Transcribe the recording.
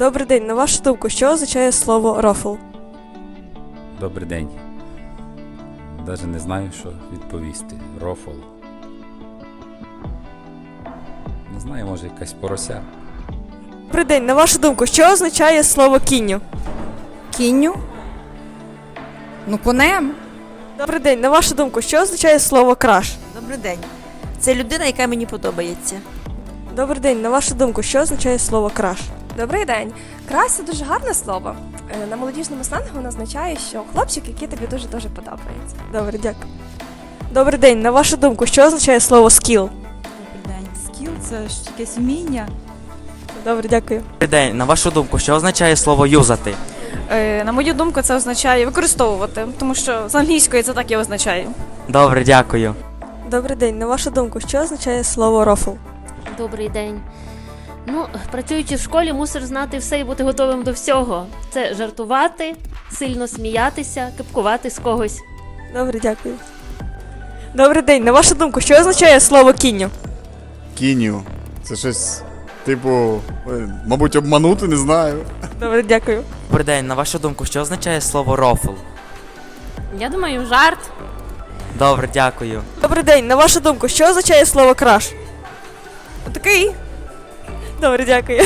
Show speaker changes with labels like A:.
A: Добрий день. На вашу думку, що означає слово рофл?
B: Добрий день. Навіть не знаю, що відповісти. Рофл. Не знаю, може якась порося.
A: Добрий день. На вашу думку, що означає слово кінню?
C: Кінню? Ну, конем.
A: Добрий день. На вашу думку, що означає слово краш?
D: Добрий день. Це людина, яка мені подобається.
A: Добрий день. На вашу думку, що означає слово краш?
E: Добрий день. Крась це дуже гарне слово. Е, На молодіжному сленгу воно означає, що хлопчик, який тобі дуже дуже подобається.
A: Добре, дякую. Добрий день. На вашу думку, що означає слово скіл?
F: Добрий день. Скіл це ж якесь вміння.
A: Добре, дякую.
G: Добрий день. На вашу думку, що означає слово юзати?
F: Е, на мою думку, це означає використовувати, тому що з англійської це так і означає.
G: Добре, дякую.
A: Добрий день. На вашу думку, що означає слово рофл?
H: Добрий день. Ну, працюючи в школі, мусиш знати все і бути готовим до всього. Це жартувати, сильно сміятися, кипкувати з когось.
A: Добре, дякую. Добрий день. На вашу думку, що означає слово кінню?
I: Кіню. Це щось, типу, е, мабуть, обманути, не знаю.
A: Добре, дякую.
G: Добрий день. На вашу думку, що означає слово рофл?
H: Я думаю, жарт.
G: Добре, дякую.
A: Добрий день. На вашу думку, що означає слово краш? Отакий. Добре, дякую.